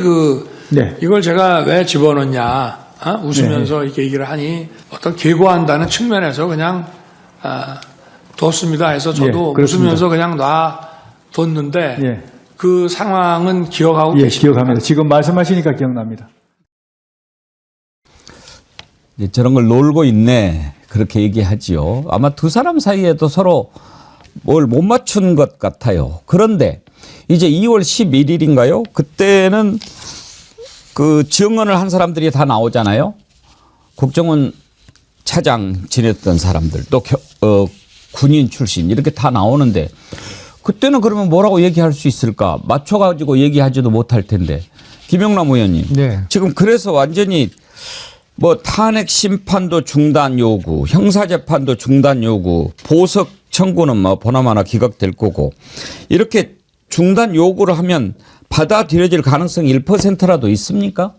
그 네. 이걸 제가 왜 집어넣냐 어? 웃으면서 이렇게 얘기를 하니 어떤 계고한다는 측면에서 그냥 아, 뒀습니다 해서 저도 예, 그렇습니다. 웃으면서 그냥 놔뒀는데 예. 그 상황은 기억하고 예, 계십니까? 기억합니다. 지금 말씀하시니까 기억납니다. 이제 저런 걸 놀고 있네. 그렇게 얘기하지요. 아마 두 사람 사이에도 서로 뭘 못 맞춘 것 같아요. 그런데 이제 2월 11일인가요? 그때는 그 증언을 한 사람들이 다 나오잖아요. 국정원 차장 지냈던 사람들 또 겨- 어, 군인 출신 이렇게 다 나오는데 그때는 그러면 뭐라고 얘기할 수 있을까? 맞춰가지고 얘기하지도 못할 텐데. 김영남 의원님. 네. 지금 그래서 완전히 뭐 탄핵 심판도 중단 요구, 형사 재판도 중단 요구, 보석 청구는 뭐 보나마나 기각될 거고 이렇게 중단 요구를 하면 받아들여질 가능성이 1%라도 있습니까?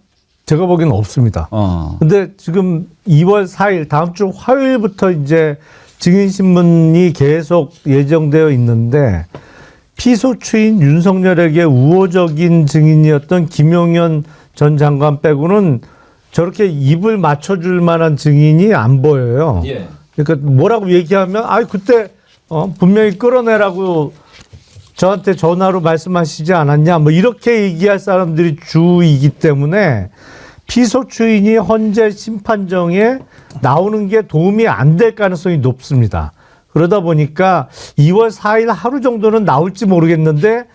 제가 보기에는 없습니다. 어. 근데 지금 2월 4일 다음 주 화요일부터 이제 증인 신문이 계속 예정되어 있는데 피소추인 윤석열에게 우호적인 증인이었던 김용현 전 장관 빼고는 저렇게 입을 맞춰줄 만한 증인이 안 보여요. 예. 그러니까 뭐라고 얘기하면 아 그때 어, 분명히 끌어내라고 저한테 전화로 말씀하시지 않았냐 뭐 이렇게 얘기할 사람들이 주이기 때문에 피소추인이 헌재 심판정에 나오는 게 도움이 안 될 가능성이 높습니다. 그러다 보니까 2월 4일 하루 정도는 나올지 모르겠는데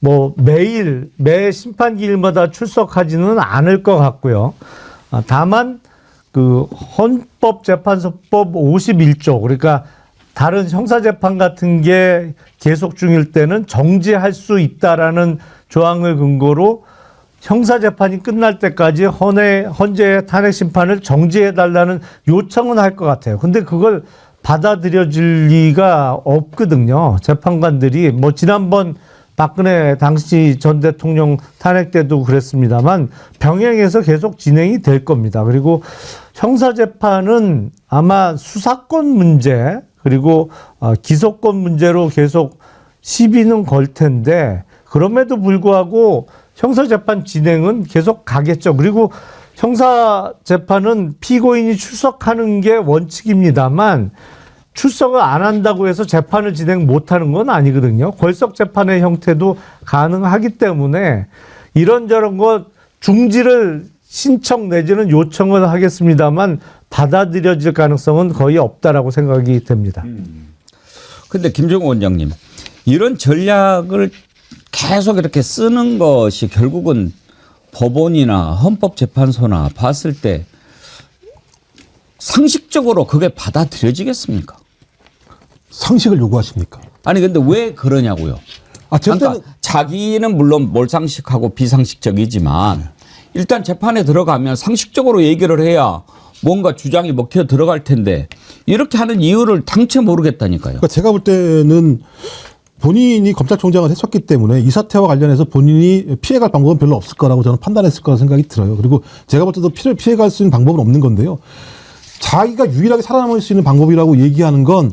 뭐 매일 매 심판기일마다 출석하지는 않을 것 같고요. 아, 다만 그 헌법재판소법 51조 그러니까 다른 형사재판 같은 게 계속 중일 때는 정지할 수 있다라는 조항을 근거로 형사재판이 끝날 때까지 헌의, 헌재의 탄핵 심판을 정지해달라는 요청은 할 것 같아요. 근데 그걸 받아들여질 리가 없거든요. 재판관들이 뭐 지난번 박근혜 당시 전 대통령 탄핵 때도 그랬습니다만 병행해서 계속 진행이 될 겁니다. 그리고 형사재판은 아마 수사권 문제 그리고 어, 기소권 문제로 계속 시비는 걸 텐데 그럼에도 불구하고 형사재판 진행은 계속 가겠죠. 그리고 형사재판은 피고인이 출석하는 게 원칙입니다만 출석을 안 한다고 해서 재판을 진행 못 하는 건 아니거든요. 걸석 재판의 형태도 가능하기 때문에 이런저런 것 중지를 신청 내지는 요청을 하겠습니다만 받아들여질 가능성은 거의 없다라고 생각이 됩니다. 근데 김정우 원장님 이런 전략을 계속 이렇게 쓰는 것이 결국은 법원이나 헌법재판소나 봤을 때 상식적으로 그게 받아들여지겠습니까? 상식을 요구하십니까? 아니 근데 왜 그러냐고요. 아, 제 그러니까 때는 자기는 물론 몰상식하고 비상식적이지만 일단 재판에 들어가면 상식적으로 얘기를 해야 뭔가 주장이 먹혀 들어갈 텐데 이렇게 하는 이유를 당최 모르겠다니까요. 그러니까 제가 볼 때는 본인이 검찰총장을 했었기 때문에 이 사태와 관련해서 본인이 피해갈 방법은 별로 없을 거라고 저는 판단했을 거라 생각이 들어요. 그리고 제가 볼 때도 피해, 피해갈 수 있는 방법은 없는 건데요. 자기가 유일하게 살아남을 수 있는 방법이라고 얘기하는 건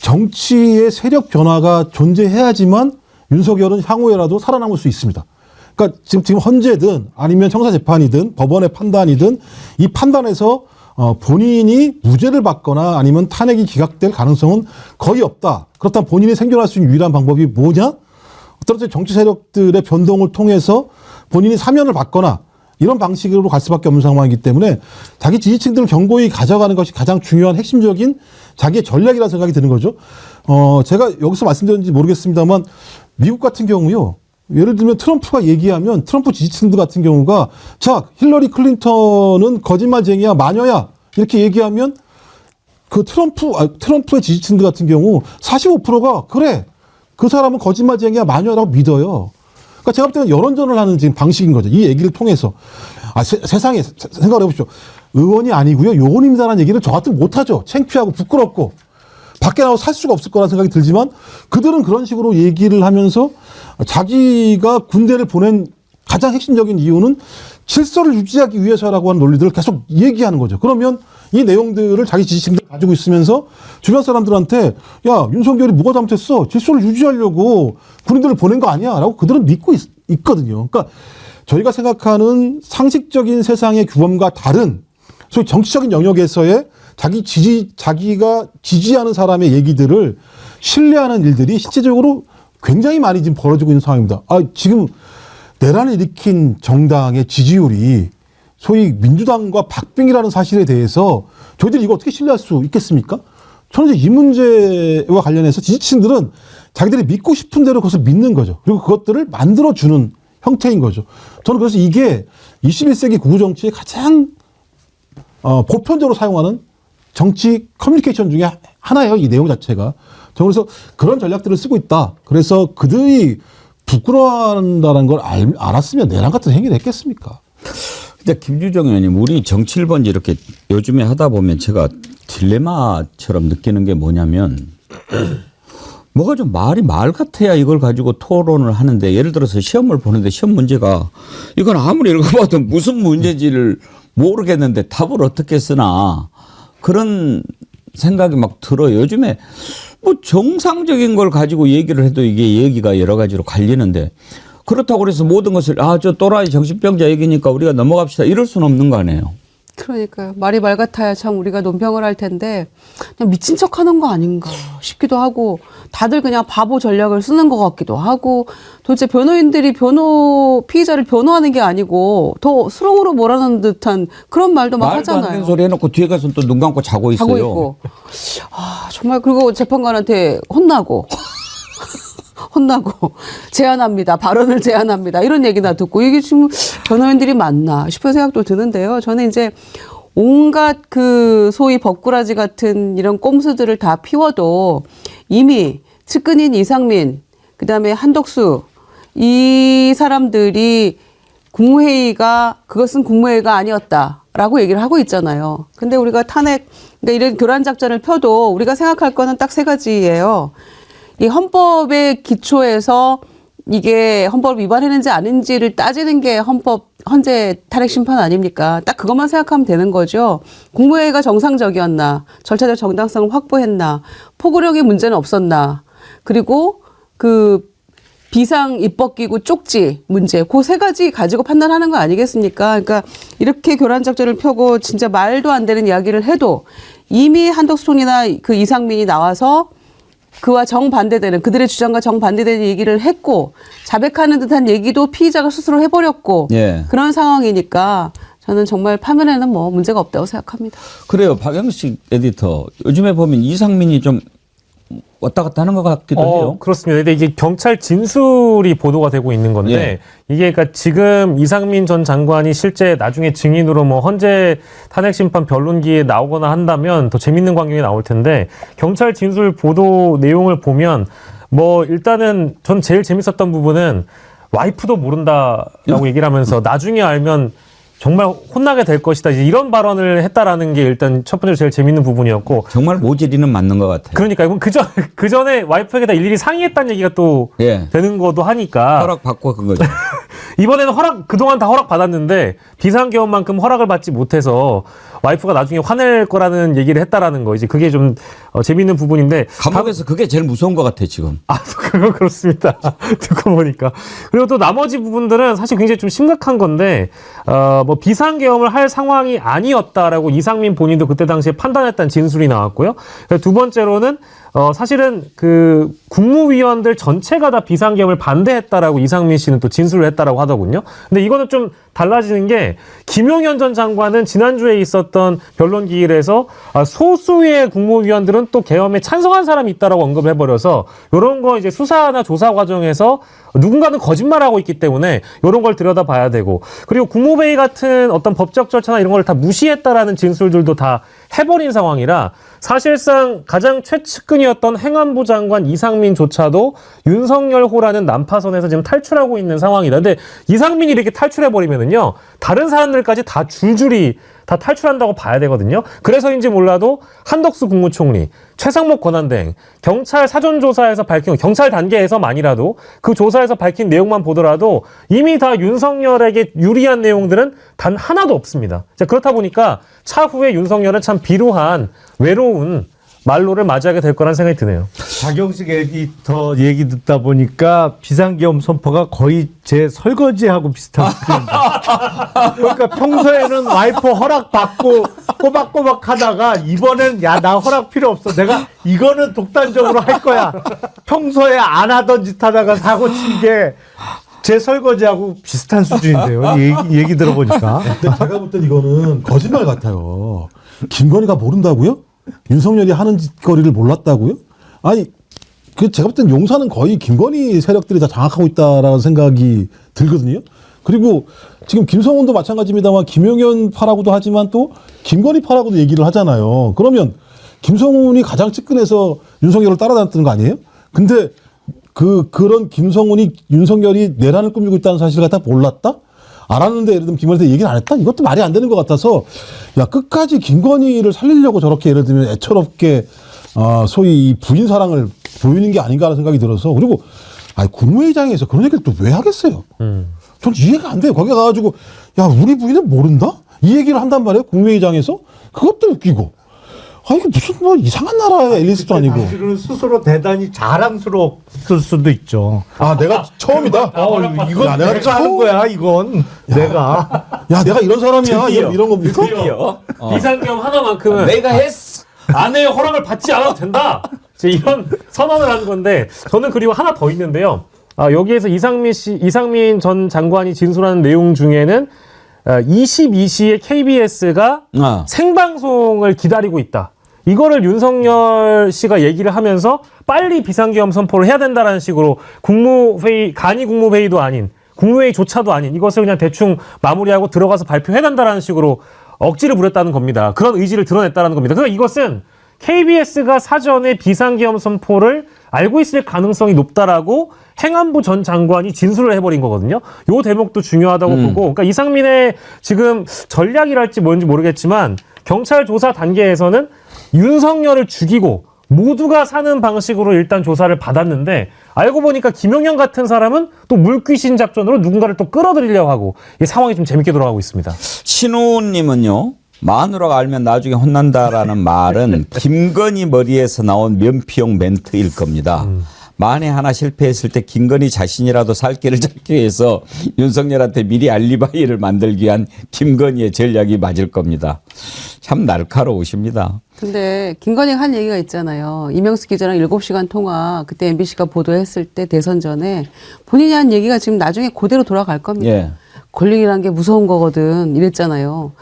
정치의 세력 변화가 존재해야지만 윤석열은 향후에라도 살아남을 수 있습니다. 그러니까 지금 지금 헌재든 아니면 형사 재판이든 법원의 판단이든 이 판단에서 어, 본인이 무죄를 받거나 아니면 탄핵이 기각될 가능성은 거의 없다. 그렇다면 본인이 생존할 수 있는 유일한 방법이 뭐냐? 어떤 정치 세력들의 변동을 통해서 본인이 사면을 받거나 이런 방식으로 갈 수밖에 없는 상황이기 때문에 자기 지지층들을 경고히 가져가는 것이 가장 중요한 핵심적인 자기의 전략이라는 생각이 드는 거죠. 어, 제가 여기서 말씀드렸는지 모르겠습니다만 미국 같은 경우요. 예를 들면 트럼프가 얘기하면 트럼프 지지층들 같은 경우가 자, 힐러리 클린턴은 거짓말쟁이야, 마녀야. 이렇게 얘기하면 그 트럼프, 아, 트럼프의 지지층들 같은 경우 45%가 그래. 그 사람은 거짓말쟁이야, 마녀라고 믿어요. 그러니까 제가 볼 때는 여론전을 하는 지금 방식인 거죠. 이 얘기를 통해서. 아, 세, 세상에, 세- 생각을 해보십시오. 의원이 아니고요. 요원입니다라는 얘기를 저 같으면 못하죠. 창피하고 부끄럽고. 밖에 나가서 살 수가 없을 거라는 생각이 들지만 그들은 그런 식으로 얘기를 하면서 자기가 군대를 보낸 가장 핵심적인 이유는 질서를 유지하기 위해서라고 하는 논리들을 계속 얘기하는 거죠. 그러면 이 내용들을 자기 지지층들 가지고 있으면서 주변 사람들한테 야 윤석열이 뭐가 잘못했어? 질서를 유지하려고 군인들을 보낸 거 아니야? 라고 그들은 믿고 있, 거든요. 그러니까 저희가 생각하는 상식적인 세상의 규범과 다른 소위 정치적인 영역에서의 자기 지지 자기가 지지하는 사람의 얘기들을 신뢰하는 일들이 실제적으로 굉장히 많이 지금 벌어지고 있는 상황입니다. 아 지금 내란을 일으킨 정당의 지지율이 소위 민주당과 박빙이라는 사실에 대해서 저희들이 이거 어떻게 신뢰할 수 있겠습니까? 저는 이제 이 문제와 관련해서 지지층들은 자기들이 믿고 싶은 대로 그것을 믿는 거죠. 그리고 그것들을 만들어주는 형태인 거죠. 저는 그래서 이게 21세기 구구 정치의 가장 어, 보편적으로 사용하는 정치 커뮤니케이션 중에 하나예요. 이 내용 자체가. 그래서 그런 전략들을 쓰고 있다. 그래서 그들이 부끄러워한다는 걸 알, 알았으면 내란 같은 행위를 했겠습니까? 근데 김주정 의원님, 우리 정치 1번지 이렇게 요즘에 하다 보면 제가 딜레마처럼 느끼는 게 뭐냐면 뭐가 좀 말이 말 같아야 이걸 가지고 토론을 하는데 예를 들어서 시험을 보는데 시험 문제가 이건 아무리 읽어봐도 무슨 문제지를 모르겠는데 답을 어떻게 쓰나 그런 생각이 막 들어요. 요즘에 뭐 정상적인 걸 가지고 얘기를 해도 이게 얘기가 여러 가지로 갈리는데 그렇다고 그래서 모든 것을 아 저 또라이 정신병자 얘기니까 우리가 넘어갑시다 이럴 수는 없는 거 아니에요. 그러니까요. 말이 말 같아야 참 우리가 논평을 할 텐데 그냥 미친 척 하는 거 아닌가 싶기도 하고 다들 그냥 바보 전략을 쓰는 것 같기도 하고 도대체 변호인들이 변호 피의자를 변호하는 게 아니고 더 수렁으로 몰아넣는 듯한 그런 말도 막 말도 하잖아요. 소리 해놓고 뒤에 가서 또 눈 감고 자고 있어요. 하고 있고. 아, 정말 그리고 재판관한테 혼나고. 혼나고 제안합니다. 발언을 제안합니다. 이런 얘기나 듣고 이게 지금 변호인들이 맞나 싶은 생각도 드는데요. 저는 이제 온갖 그 소위 법꾸라지 같은 이런 꼼수들을 다 피워도 이미 측근인 이상민, 그 다음에 한덕수 이 사람들이 국무회의가 그것은 국무회의가 아니었다라고 얘기를 하고 있잖아요. 근데 우리가 탄핵 그러니까 이런 교란 작전을 펴도 우리가 생각할 거는 딱 세 가지예요. 이 헌법의 기초에서 이게 헌법 위반했는지 아닌지를 따지는 게 헌법 헌재 탄핵 심판 아닙니까? 딱 그것만 생각하면 되는 거죠. 국무회의가 정상적이었나, 절차적 정당성을 확보했나, 포고력의 문제는 없었나, 그리고 그 비상 입법기구 쪽지 문제, 그 세 가지 가지고 판단하는 거 아니겠습니까? 그러니까 이렇게 교란 작전을 펴고 진짜 말도 안 되는 이야기를 해도 이미 한덕수 총리나 그 이상민이 나와서 그와 정반대되는 그들의 주장과 정반대되는 얘기를 했고 자백하는 듯한 얘기도 피의자가 스스로 해버렸고 예. 그런 상황이니까 저는 정말 파면에는 뭐 문제가 없다고 생각합니다. 그래요. 박영식 에디터. 요즘에 보면 이상민이 좀 왔다 갔다 하는 것 같기도 어, 해요. 그렇습니다. 근데 이게 경찰 진술이 보도가 되고 있는 건데 예. 이게 그러니까 지금 이상민 전 장관이 실제 나중에 증인으로 뭐 헌재 탄핵 심판 변론기에 나오거나 한다면 더 재밌는 광경이 나올 텐데 경찰 진술 보도 내용을 보면 뭐 일단은 전 제일 재밌었던 부분은 와이프도 모른다라고 얘기를 하면서 나중에 알면 정말 혼나게 될 것이다. 이제 이런 발언을 했다라는 게 일단 첫 번째로 제일 재밌는 부분이었고 정말 모질이는 맞는 것 같아요. 그러니까 이건 그전 그 전에 와이프에게 다 일일이 상의했다는 얘기가 또 예. 되는 거도 하니까 허락 받고 그 거죠. 이번에는 허락 그동안 다 허락 받았는데 비상계엄만큼 허락을 받지 못해서 와이프가 나중에 화낼 거라는 얘기를 했다라는 거 이제 그게 좀 어, 재밌는 부분인데 감옥에서 그게 제일 무서운 것 같아 지금. 아, 그거 그렇습니다. 듣고 보니까. 그리고 또 나머지 부분들은 사실 굉장히 좀 심각한 건데, 어, 뭐 비상계엄을 할 상황이 아니었다라고 이상민 본인도 그때 당시에 판단했다는 진술이 나왔고요. 두 번째로는 어, 사실은 그 국무위원들 전체가 다 비상계엄을 반대했다라고 이상민 씨는 또 진술을 했다라고 하더군요. 근데 이거는 좀 달라지는 게 김용현 전 장관은 지난주에 있었던 변론 기일에서 아, 소수의 국무위원들은 또 계엄에 찬성한 사람이 있다라고 언급을 해버려서 이런 거 이제 수사나 조사 과정에서 누군가는 거짓말하고 있기 때문에 이런 걸 들여다봐야 되고 그리고 국무회의 같은 어떤 법적 절차나 이런 걸 다 무시했다라는 진술들도 다 해버린 상황이라 사실상 가장 최측근이었던 행안부 장관 이상민조차도 윤석열 호라는 난파선에서 지금 탈출하고 있는 상황이다. 근데 이상민이 이렇게 탈출해버리면 은요, 다른 사람들까지 다 줄줄이 다 탈출한다고 봐야 되거든요. 그래서인지 몰라도 한덕수 국무총리, 최상목 권한대행, 경찰 사전조사에서 밝힌, 경찰 단계에서만이라도 그 조사에서 밝힌 내용만 보더라도 이미 다 윤석열에게 유리한 내용들은 단 하나도 없습니다. 자, 그렇다 보니까 차후에 윤석열은 참 비루한, 외로운 말로를 맞이하게 될 거란 생각이 드네요. 박영식 에디터 얘기 듣다 보니까 비상계엄 선포가 거의 제 설거지하고 비슷한 수준입니다. 그러니까 평소에는 와이프 허락 받고 꼬박꼬박 하다가 이번엔 야 나 허락 필요 없어. 내가 이거는 독단적으로 할 거야. 평소에 안 하던 짓 하다가 사고 친 게 제 설거지하고 비슷한 수준인데요. 이 얘기, 얘기 들어보니까. 근데 제가 볼 땐 이거는 거짓말 같아요. 김건희가 모른다고요? 윤석열이 하는 짓거리를 몰랐다고요? 아니, 그 제가 볼 땐 용사는 거의 김건희 세력들이 다 장악하고 있다라는 생각이 들거든요. 그리고 지금 김성훈도 마찬가지입니다만 김용현 파라고도 하지만 또 김건희 파라고도 얘기를 하잖아요. 그러면 김성훈이 가장 측근해서 윤석열을 따라다녔던 거 아니에요? 근데 그 그런 김성훈이 윤석열이 내란을 꾸미고 있다는 사실을 갖다 몰랐다? 알았는데 예를 들면 김건희한테 얘기를 안 했다? 이것도 말이 안 되는 것 같아서 야 끝까지 김건희를 살리려고 저렇게 예를 들면 애처롭게 어, 소위 이 부인 사랑을 보이는 게 아닌가 하는 생각이 들어서 그리고 아니 국무회의장에서 그런 얘기를 또 왜 하겠어요? 전 이해가 안 돼요. 거기 가가지고 야 우리 부인은 모른다? 이 얘기를 한단 말이에요. 국무회의장에서 그것도 웃기고. 아 이게 무슨 뭐 이상한 나라의 앨리스도 아니고. 사실은 스스로 대단히 자랑스러웠을 수도 있죠. 아 내가 처음이다. 어, 이건 야, 내가, 내가 하는 처음- 거야, 이건. 내가. 야 내가 이런 사람이야. 드디어. 이런 겁니까? 드디어 비상계엄 하나만큼은 내가 했어. 아내의 허락을 받지 않아도 된다. 이제 이런 선언을 하는 건데 저는 그리고 하나 더 있는데요. 아, 여기에서 이상민 씨, 이상민 전 장관이 진술하는 내용 중에는 22시에 KBS가 아. 생방송을 기다리고 있다. 이거를 윤석열 씨가 얘기를 하면서 빨리 비상계엄 선포를 해야 된다라는 식으로 국무회의 간이 국무회의도 아닌 국무회의조차도 아닌 이것을 그냥 대충 마무리하고 들어가서 발표해야 된다라는 식으로 억지를 부렸다는 겁니다. 그런 의지를 드러냈다는 겁니다. 그러니까 이것은 KBS가 사전에 비상계엄 선포를 알고 있을 가능성이 높다라고 행안부 전 장관이 진술을 해버린 거거든요. 요 대목도 중요하다고 보고, 그러니까 이상민의 지금 전략이랄지 뭔지 모르겠지만 경찰 조사 단계에서는 윤석열을 죽이고 모두가 사는 방식으로 일단 조사를 받았는데 알고 보니까 김용현 같은 사람은 또 물귀신 작전으로 누군가를 또 끌어들이려고 하고 이 상황이 좀 재밌게 돌아가고 있습니다. 신우님은요. 마누라가 알면 나중에 혼난다라는 말은 김건희 머리에서 나온 면피용 멘트일 겁니다. 만에 하나 실패했을 때 김건희 자신이라도 살 길을 잡기 위해서 윤석열한테 미리 알리바이를 만들기 위한 김건희의 전략이 맞을 겁니다. 참 날카로우십니다. 근데 김건희가 한 얘기가 있잖아요. 이명수 기자랑 7시간 통화 그때 MBC가 보도했을 때 대선 전에 본인이 한 얘기가 지금 나중에 그대로 돌아갈 겁니다. 예. 권력이라는 게 무서운 거거든 이랬잖아요.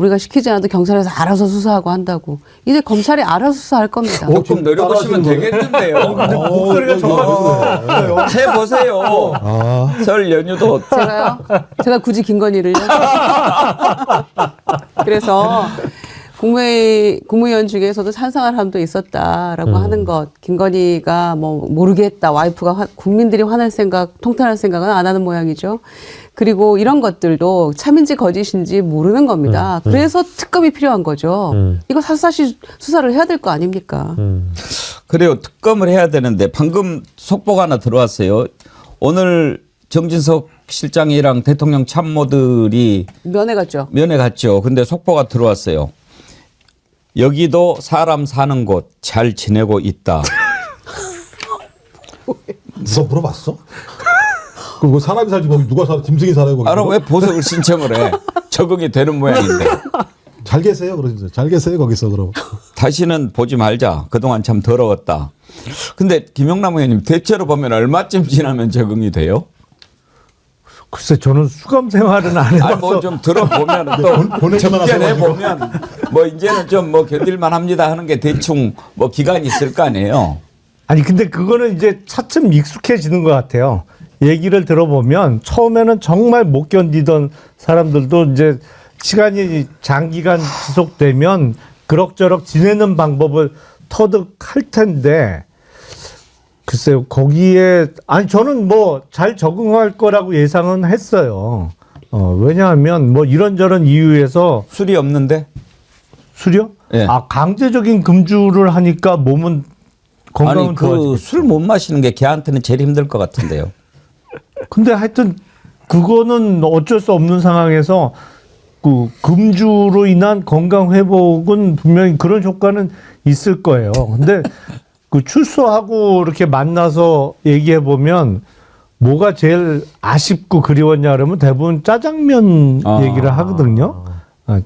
우리가 시키지 않아도 경찰에서 알아서 수사하고 한다고. 이제 검찰이 알아서 수사할 겁니다. 조금 노려보시면 되겠는데요. 목소리가 정말 해 보세요. 설 연휴도 제가요? 제가 굳이 김건희를요? 그래서 국무회의, 국무위원 중에서도 찬성할 사람도 있었다라고 하는 것. 김건희가 뭐 모르겠다. 와이프가 화- 국민들이 화날 생각, 통탄할 생각은 안 하는 모양이죠. 그리고 이런 것들도 참인지 거짓인지 모르는 겁니다. 그래서 특검이 필요한 거죠. 이거 사사시 수사를 해야 될 거 아닙니까? 그래요. 특검을 해야 되는데 방금 속보가 하나 들어왔어요. 오늘 정진석 실장이랑 대통령 참모들이 면회 갔죠. 면회 갔죠. 근데 속보가 들어왔어요. 여기도 사람 사는 곳 잘 지내고 있다. 누가 물어봤어? 그럼 그 사람이 살지 거기 누가 살아? 짐승이 살아요 거기? 알아 왜 보석을 신청을 해? 적응이 되는 모양인데. 잘 계세요 그러죠. 잘 계세요 거기서 그럼. 다시는 보지 말자. 그동안 참 더러웠다. 근데 김영남 의원님 대체로 보면 얼마쯤 지나면 적응이 돼요? 글쎄, 저는 수감 생활은 안 해봐서. 아니 뭐좀 들어보면 본- 또 하셔가지고. 보면 뭐 이제는 좀 뭐 견딜만 합니다 하는 게 대충 뭐 기간이 있을 거 아니에요. 아니 근데 그거는 이제 차츰 익숙해지는 것 같아요. 얘기를 들어보면 처음에는 정말 못 견디던 사람들도 이제 시간이 장기간 지속되면 그럭저럭 지내는 방법을 터득할 텐데 글쎄요 거기에 아니 저는 뭐 잘 적응할 거라고 예상은 했어요. 어 왜냐하면 뭐 이런저런 이유에서 술이 없는데 수료? 예. 아 강제적인 금주를 하니까 몸은 건강은 아니 좋아지고 그술못 마시는 게 걔한테는 제일 힘들 것 같은데요. 근데 하여튼 그거는 어쩔 수 없는 상황에서 그 금주로 인한 건강 회복은 분명히 그런 효과는 있을 거예요. 근데 그 출소하고 이렇게 만나서 얘기해 보면 뭐가 제일 아쉽고 그리웠냐 그러면 대부분 짜장면 아. 얘기를 하거든요. 아,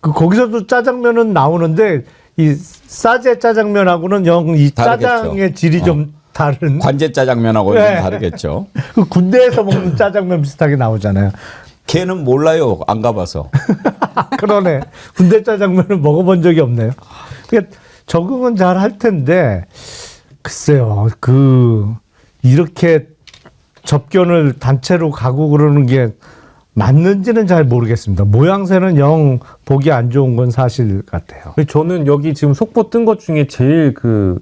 그 거기서도 짜장면은 나오는데 이 싸제 짜장면하고는 영 이. 짜장의 질이 좀 다른 관제 짜장면하고는 네. 좀 다르겠죠. 그 군대에서 먹는 짜장면 비슷하게 나오잖아요. 걔는 몰라요. 안 가봐서. 그러네. 군대 짜장면을 먹어본 적이 없네요. 그러니까 적응은 잘 할 텐데 글쎄요. 그 이렇게 접견을 단체로 가고 그러는 게 맞는지는 잘 모르겠습니다. 모양새는 영 보기 안 좋은 건 사실 같아요. 저는 여기 지금 속보 뜬 것 중에 제일 그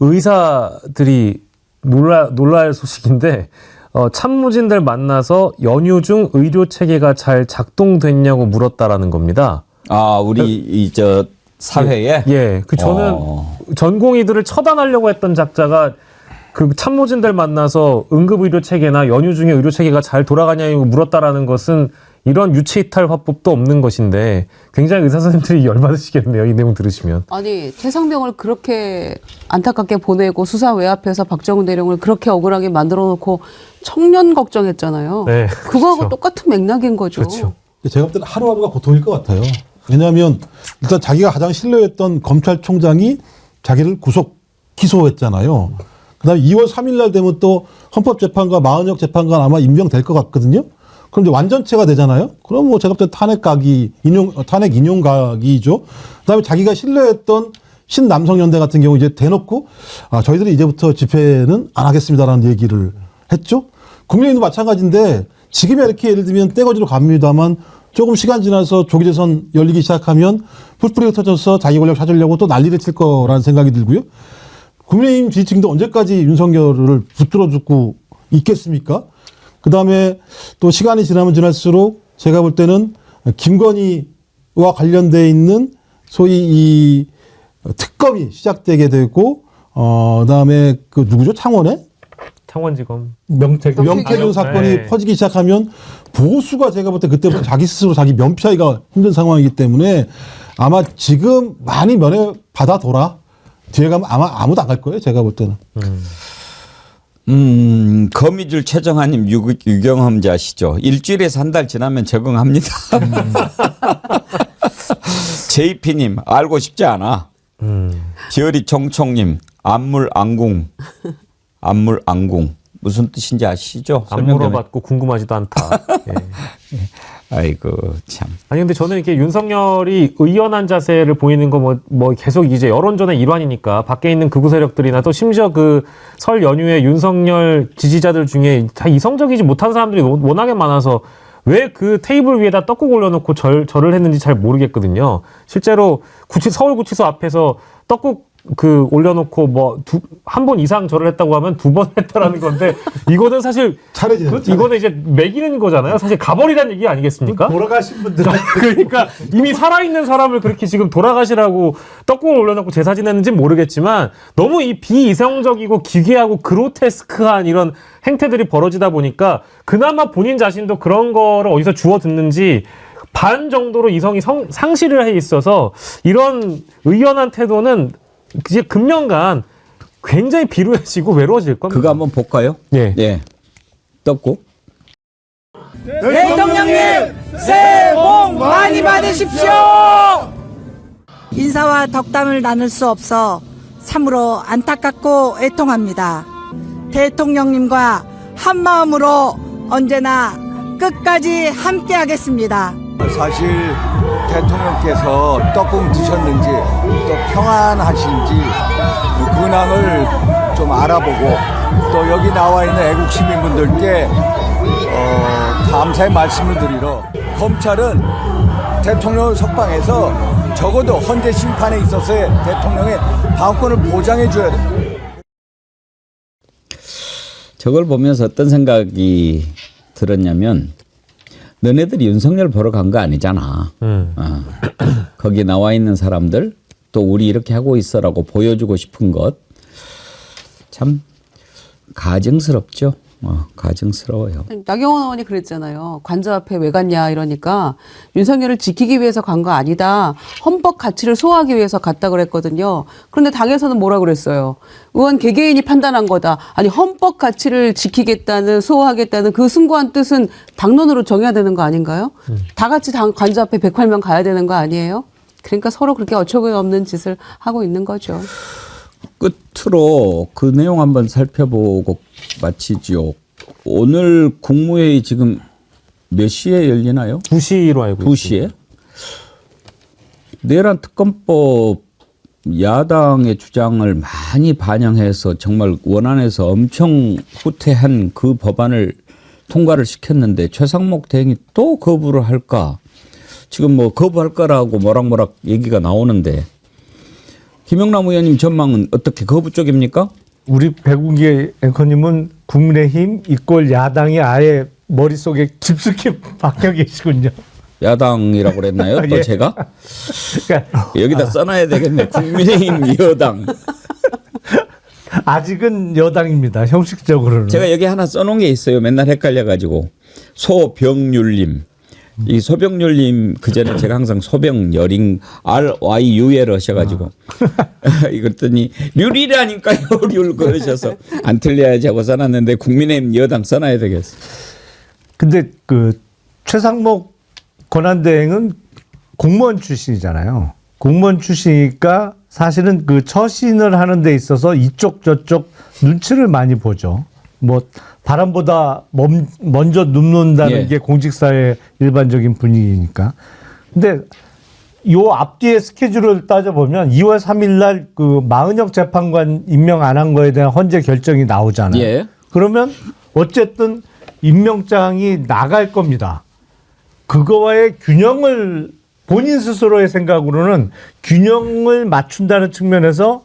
의사들이 놀라 놀랄 소식인데 어, 참모진들 만나서 연휴 중 의료 체계가 잘 작동됐냐고 물었다라는 겁니다. 아, 우리 이저 사회에 예, 그 저는 어. 전공의들을 처단하려고 했던 작자가 그 참모진들 만나서 응급의료 체계나 연휴 중에 의료 체계가 잘 돌아가냐고 물었다라는 것은 이런 유체이탈 화법도 없는 것인데 굉장히 의사 선생님들이 열받으시겠네요. 이 내용 들으시면. 아니 최상병을 그렇게 안타깝게 보내고 수사 외압해서 박정훈 대령을 그렇게 억울하게 만들어 놓고 청년 걱정했잖아요. 네, 그거하고 그렇죠. 똑같은 맥락인 거죠. 그렇죠. 제가 볼 때는 하루하루가 고통일 것 같아요. 왜냐하면 일단 자기가 가장 신뢰했던 검찰총장이 자기를 구속 기소했잖아요. 그다음에 2월 3일 날 되면 또 헌법재판관 마은혁 재판관 아마 임명될 것 같거든요. 그럼 이제 완전체가 되잖아요. 그럼 뭐 제가 볼 때 탄핵 각이 인용 어, 탄핵 인용 각이죠. 그다음에 자기가 신뢰했던 신남성연대 같은 경우 이제 대놓고 아 저희들이 이제부터 집회는 안 하겠습니다라는 얘기를 했죠. 국민의힘도 마찬가지인데 지금이 이렇게 예를 들면 떼거지로 갑니다만 조금 시간 지나서 조기 대선 열리기 시작하면 풀뿌리가 터져서 자기 권력 찾으려고 또 난리를 칠 거라는 생각이 들고요. 국민의힘 지지층도 언제까지 윤석열을 붙들어 주고 있겠습니까? 그 다음에 또 시간이 지나면 지날수록 제가 볼 때는 김건희와 관련돼 있는 소위 이 특검이 시작되게 되고 어 그다음에 그 누구죠 창원에 창원지검. 명태균. 명태균 아, 사건이 네. 퍼지기 시작하면 보수가 제가 볼 때 그때부터 자기 스스로 자기 면피하기가 힘든 상황이기 때문에 아마 지금 많이 면회 받아둬라. 뒤에 가면 아마 아무도 안 갈 거예요. 제가 볼 때는. 음, 거미줄 최정하님 유, 유경험자 아시죠? 일주일에서 한 달 지나면 적응합니다. JP님 알고 싶지 않아. 지어리 총총님 안물 안궁 안물 안궁 무슨 뜻인지 아시죠? 안 물어봤고 궁금하지도 않다. 예. 아이고 참. 아니 근데 저는 이렇게 윤석열이 의연한 자세를 보이는 거뭐뭐 계속 이제 여론전의 일환이니까 밖에 있는 극우 세력들이나 또 심지어 그 설 연휴에 윤석열 지지자들 중에 다 이성적이지 못한 사람들이 워- 워낙에 많아서 왜 그 테이블 위에다 떡국 올려놓고 절, 절을 했는지 잘 모르겠거든요. 실제로 구치 서울 구치소 앞에서 떡국 그 올려놓고 뭐한번 이상 절을 했다고 하면 두 번 했다라는 건데 이거는 사실 차례지. 그- 이거는 이제 매기는 거잖아요. 사실 가버리란 얘기 아니겠습니까? 돌아가신 분들 그러니까 이미 살아있는 사람을 그렇게 지금 돌아가시라고 떡국을 올려놓고 제사 지냈는지 모르겠지만 너무 이 비이성적이고 기괴하고 그로테스크한 이런 행태들이 벌어지다 보니까 그나마 본인 자신도 그런 거를 어디서 주워 듣는지 반 정도로 이성이 성- 상실을 해 있어서 이런 의연한 태도는 이제 금년간 굉장히 비루해지고 외로워질 겁니다. 그거 한번 볼까요? 예. 예. 떡국. 대통령님 새해 복 많이 받으십시오. 인사와 덕담을 나눌 수 없어 참으로 안타깝고 애통합니다. 대통령님과 한 마음으로 언제나 끝까지 함께하겠습니다. 사실 대통령께서 떡국 드셨는지 또 평안하신지 그 근황을 좀 알아보고 또 여기 나와 있는 애국 시민분들께 어, 감사의 말씀을 드리러 검찰은 대통령을 석방해서 적어도 헌재 심판에 있어서의 대통령의 방어권을 보장해 줘야 돼. 저걸 보면서 어떤 생각이 들었냐면 너네들이 윤석열 보러 간 거 아니잖아. 음. 어. 거기 나와 있는 사람들 또 우리 이렇게 하고 있어라고 보여주고 싶은 것 참 가증스럽죠. 어, 가증스러워요. 나경원 의원이 그랬잖아요. 관저 앞에 왜 갔냐 이러니까 윤석열을 지키기 위해서 간 거 아니다. 헌법 가치를 소화하기 위해서 갔다 그랬거든요. 그런데 당에서는 뭐라 그랬어요? 의원 개개인이 판단한 거다. 아니 헌법 가치를 지키겠다는 소화하겠다는 그 숭고한 뜻은 당론으로 정해야 되는 거 아닌가요? 다 같이 당 관저 앞에 108명 가야 되는 거 아니에요? 그러니까 서로 그렇게 어처구니 없는 짓을 하고 있는 거죠. 끝으로 그 내용 한번 살펴보고 마치지요. 오늘 국무회의 지금 몇 시에 열리나요? 2시로 알고 2시에? 내란 특검법 야당의 주장을 많이 반영해서 정말 원안에서 엄청 후퇴한 그 법안을 통과를 시켰는데 최상목 대행이 또 거부를 할까? 지금 뭐 거부할 거라고 모락모락 얘기가 나오는데 김영남 의원님 전망은 어떻게 거부 쪽입니까? 우리 배국기 앵커님은 국민의힘 이꼴 야당이 아예 머릿속에 깊숙이 박혀 계시군요. 야당이라고 그랬나요? 또 예. 제가 그러니까 여기다 써놔야 되겠네. 국민의힘 여당. 아직은 여당입니다. 형식적으로는. 제가 여기 하나 써놓은 게 있어요. 맨날 헷갈려가지고 소병률님. 이 소병률님 그 전에 제가 항상 소병열인 R Y U L 하셔가지고 이랬더니 률이라니까요 률 그러셔서 안 틀려야지 하고 써놨는데 국민의힘 여당 써놔야 되겠어. 근데 그 최상목 권한대행은 공무원 출신이잖아요. 공무원 출신이니까 사실은 그 처신을 하는 데 있어서 이쪽 저쪽 눈치를 많이 보죠. 뭐 바람보다 먼, 먼저 눕는다는 예. 게 공직사회 일반적인 분위기니까. 근데 요 앞뒤의 스케줄을 따져보면 2월 3일 날 그 마은혁 재판관 임명 안 한 거에 대한 헌재 결정이 나오잖아요. 예. 그러면 어쨌든 임명장이 나갈 겁니다. 그거와의 균형을 본인 스스로의 생각으로는 균형을 맞춘다는 측면에서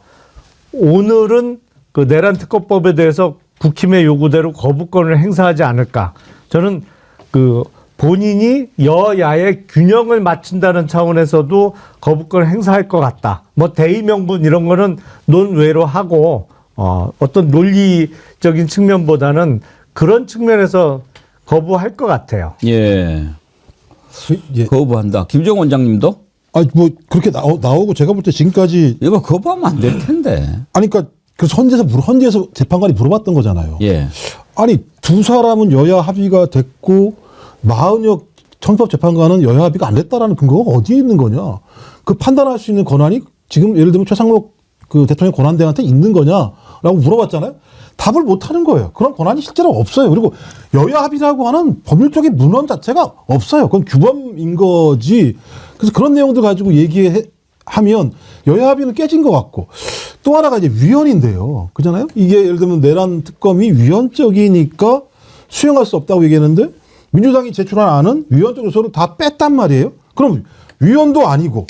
오늘은 그 내란 특검법에 대해서 국힘의 요구대로 거부권을 행사하지 않을까. 저는 그 본인이 여야의 균형을 맞춘다는 차원에서도 거부권을 행사할 것 같다. 뭐 대의 명분 이런 거는 논외로 하고 어, 어떤 논리적인 측면보다는 그런 측면에서 거부할 것 같아요. 예. 예. 거부한다. 김정 원장님도 아니 뭐 그렇게 나오, 나오고 제가 볼 때 지금까지 이거 거부하면 안 될 텐데. 아니 그러니까 그래서 헌재에서 물 헌재에서 재판관이 물어봤던 거잖아요. 예. 아니 두 사람은 여야 합의가 됐고 마은혁 청법 재판관은 여야 합의가 안 됐다라는 근거가 어디에 있는 거냐? 그 판단할 수 있는 권한이 지금 예를 들면 최상목 그 대통령 권한대행한테 있는 거냐라고 물어봤잖아요. 답을 못 하는 거예요. 그런 권한이 실제로 없어요. 그리고 여야 합의라고 하는 법률적인 문헌 자체가 없어요. 그건 규범인 거지. 그래서 그런 내용들 가지고 얘기하면 여야 합의는 깨진 것 같고 또 하나가 이제 위헌인데요. 그잖아요. 이게 예를 들면 내란 특검이 위헌적이니까 수용할 수 없다고 얘기했는데 민주당이 제출한 안은 위헌적 요소를 다 뺐단 말이에요. 그럼 위헌도 아니고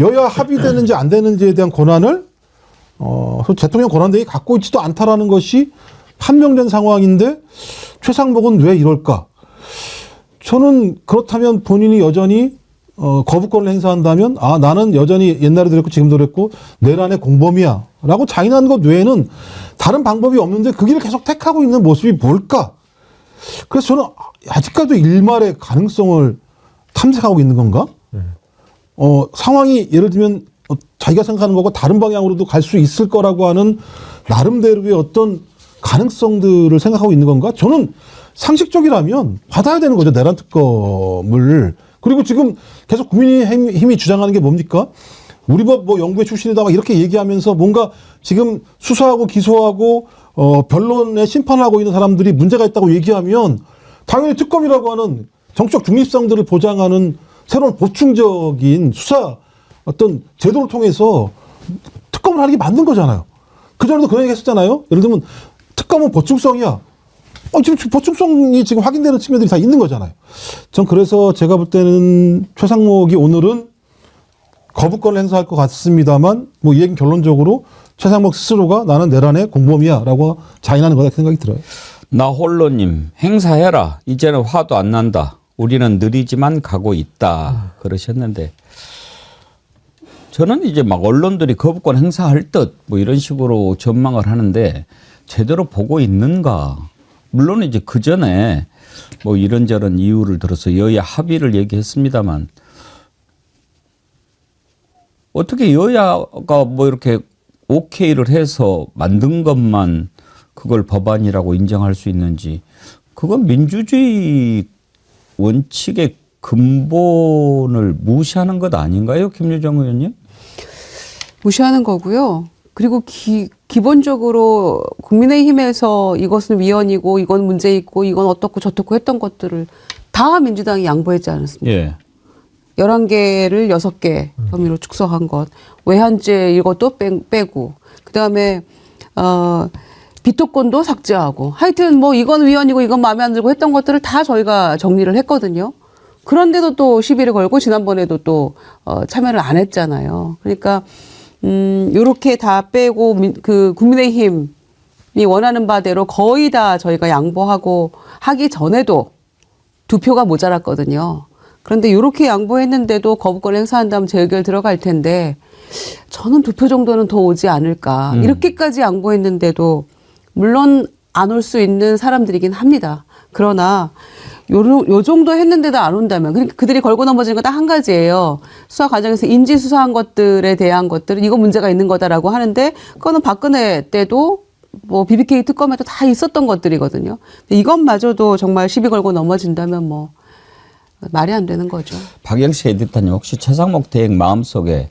여야 합의되는지 안 되는지에 대한 권한을 어, 대통령 권한대행이 갖고 있지도 않다라는 것이 판명된 상황인데 최상목은 왜 이럴까? 저는 그렇다면 본인이 여전히 어, 거부권을 행사한다면 아 나는 여전히 옛날에도 그랬고 지금도 그랬고 내란의 공범이야 라고 자인한 것 외에는 다른 방법이 없는데 그 길을 계속 택하고 있는 모습이 뭘까? 그래서 저는 아직까지도 일말의 가능성을 탐색하고 있는 건가? 어, 상황이 예를 들면 어, 자기가 생각하는 거고 다른 방향으로도 갈 수 있을 거라고 하는 나름대로의 어떤 가능성들을 생각하고 있는 건가? 저는 상식적이라면 받아야 되는 거죠. 내란 특검을. 그리고 지금 계속 국민의힘이 주장하는 게 뭡니까? 우리 법 뭐 연구회 출신이다 막 이렇게 얘기하면서 뭔가 지금 수사하고 기소하고 어 변론에 심판하고 있는 사람들이 문제가 있다고 얘기하면 당연히 특검이라고 하는 정치적 중립성들을 보장하는 새로운 보충적인 수사 어떤 제도를 통해서 특검을 하는 게 맞는 거잖아요. 그전에도 그런 얘기 했었잖아요. 예를 들면 특검은 보충성이야. 어, 지금 보충성이 지금 확인되는 측면들이 다 있는 거잖아요. 전 그래서 제가 볼 때는 최상목이 오늘은 거부권을 행사할 것 같습니다만 뭐 이 얘기는 결론적으로 최상목 스스로가 나는 내란의 공범이야 라고 자인하는 거다 생각이 들어요. 나홀로님 행사해라. 이제는 화도 안 난다. 우리는 느리지만 가고 있다. 그러셨는데 저는 이제 막 언론들이 거부권 행사할 듯 뭐 이런 식으로 전망을 하는데 제대로 보고 있는가? 물론 이제 그 전에 뭐 이런저런 이유를 들어서 여야 합의를 얘기했습니다만 어떻게 여야가 뭐 이렇게 오케이를 해서 만든 것만 그걸 법안이라고 인정할 수 있는지 그건 민주주의 원칙의 근본을 무시하는 것 아닌가요, 김유정 의원님? 무시하는 거고요. 그리고 기, 기본적으로 국민의힘에서 이것은 위헌이고 이건 문제 있고 이건 어떻고 저떻고 했던 것들을 다 민주당이 양보했지 않았습니까? 예. 11개를 6개 혐의로 축소한 것, 외환죄 이것도 빼, 빼고, 그 다음에, 어, 비토권도 삭제하고, 하여튼 뭐 이건 위헌이고 이건 마음에 안 들고 했던 것들을 다 저희가 정리를 했거든요. 그런데도 또 시비를 걸고 지난번에도 또, 어, 참여를 안 했잖아요. 그러니까, 음, 요렇게 다 빼고, 민, 그, 국민의힘이 원하는 바대로 거의 다 저희가 양보하고 하기 전에도 두 표가 모자랐거든요. 그런데 이렇게 양보했는데도 거부권 행사한다면 재의결 들어갈 텐데 저는 두 표 정도는 더 오지 않을까. 이렇게까지 양보했는데도 물론 안 올 수 있는 사람들이긴 합니다. 그러나 요, 요 정도 했는데도 안 온다면 그러니까 그들이 걸고 넘어지는 건 딱 한 가지예요. 수사 과정에서 인지 수사한 것들에 대한 것들은 이거 문제가 있는 거다라고 하는데 그거는 박근혜 때도 뭐 BBK 특검에도 다 있었던 것들이거든요. 이것마저도 정말 시비 걸고 넘어진다면 뭐 말이 안 되는 거죠. 박영식 에디터님 혹시 최상목 대행 마음속에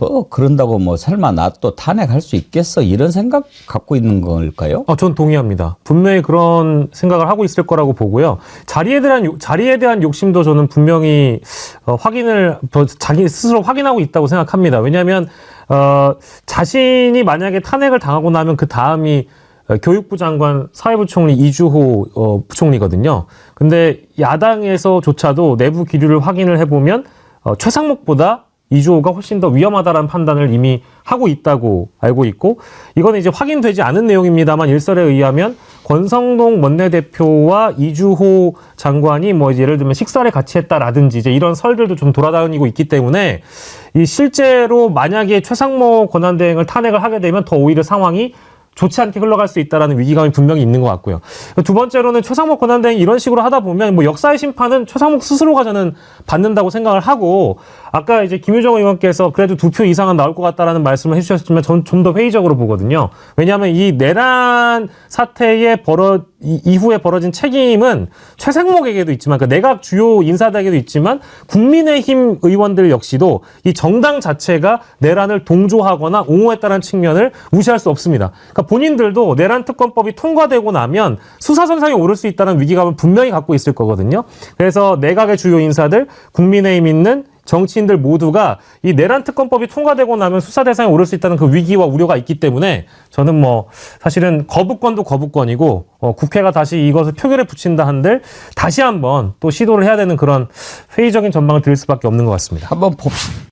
뭐 그런다고 뭐 설마 나 또 탄핵할 수 있겠어 이런 생각 갖고 있는 걸까요? 어, 전 동의합니다. 분명히 그런 생각을 하고 있을 거라고 보고요. 자리에 대한 욕- 자리에 대한 욕심도 저는 분명히 어, 확인을 더 자기 스스로 확인하고 있다고 생각합니다. 왜냐하면 어, 자신이 만약에 탄핵을 당하고 나면 그 다음이 어, 교육부 장관, 사회부 총리 이주호 어, 부총리거든요. 근데 야당에서조차도 내부 기류를 확인을 해보면 어, 최상목보다 이주호가 훨씬 더 위험하다라는 판단을 이미 하고 있다고 알고 있고 이거는 이제 확인되지 않은 내용입니다만 일설에 의하면 권성동 원내대표와 이주호 장관이 뭐 예를 들면 식사를 같이 했다라든지 이제 이런 설들도 좀 돌아다니고 있기 때문에 이 실제로 만약에 최상모 권한대행을 탄핵을 하게 되면 더 오히려 상황이 좋지 않게 흘러갈 수 있다라는 위기감이 분명히 있는 것 같고요. 두 번째로는 최상목 권한대행이 이런 식으로 하다 보면 뭐 역사의 심판은 최상목 스스로가 저는 받는다고 생각을 하고 아까 이제 김유정 의원께서 그래도 두 표 이상은 나올 것 같다라는 말씀을 해주셨지만 전좀더 회의적으로 보거든요. 왜냐하면 이 내란 사태에 벌어 이- 이후에 벌어진 책임은 최상목에게도 있지만 그 내각 주요 인사들에게도 있지만 국민의힘 의원들 역시도 이 정당 자체가 내란을 동조하거나 옹호했다는 측면을 무시할 수 없습니다. 그러니까 본인들도 내란 특검법이 통과되고 나면 수사선상에 오를 수 있다는 위기감을 분명히 갖고 있을 거거든요. 그래서 내각의 주요 인사들, 국민의힘 있는 정치인들 모두가 이 내란 특검법이 통과되고 나면 수사 대상에 오를 수 있다는 그 위기와 우려가 있기 때문에 저는 뭐 사실은 거부권도 거부권이고 어, 국회가 다시 이것을 표결에 붙인다 한들 다시 한번 또 시도를 해야 되는 그런 회의적인 전망을 드릴 수밖에 없는 것 같습니다. 한번 봅시다.